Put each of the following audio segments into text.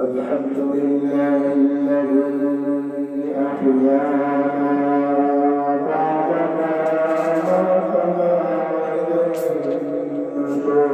الحمد لله الذي أحيانا بعدما أماتنا وإليه النشور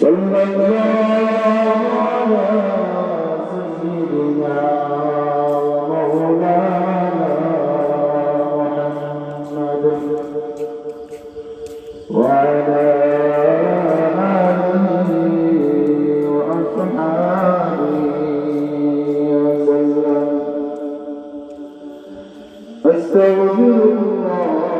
صلى الله على سيدنا ومولانا محمد وعلى آله وأصحابه وسلم. أستغفر الله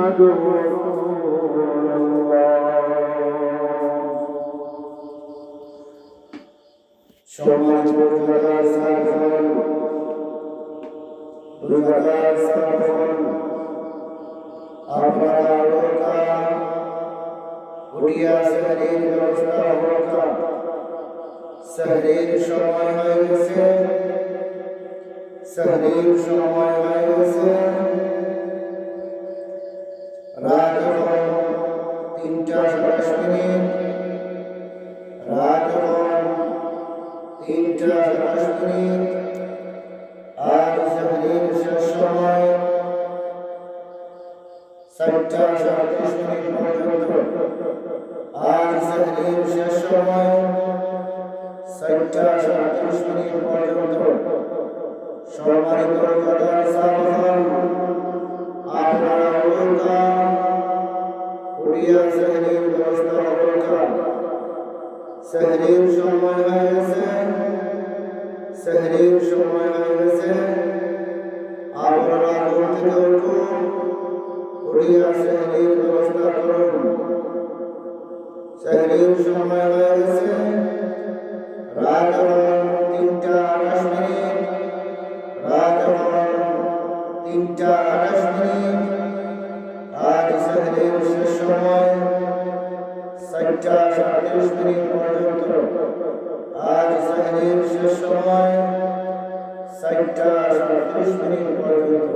محمد رسول আপনারা উঠিয়া শরীর ব্যবস্থা হোক শহরের সময় হয়ে গেছে শহরের সময় হয়ে গেছে ইন্টার আসমিন আর সামনের শেষ সময় সাতটা সাতত্রিশ মিনিট পর্যন্ত আর সামনের শেষ মিনিট পর্যন্ত। সম্মানিত জটার সাবধান আপনারা অনুদান উড়িয়া শ্রেণির ব্যবস্থা অবলম্বন সেহরির সময় হয়ে গেছে। সেহরির সময় হয়ে গেছে। আপনারা ঘুম থেকে উঠুন উড়িয়া সেহরির ব্যবস্থা করুন। সেহরির সময় হয়ে রাত তিনটা। চারটা সাতত্রিশ মিনিট পর্যন্ত আজ সাহেবের শেষ সময় চারটা সাতত্রিশ মিনিট পর্যন্ত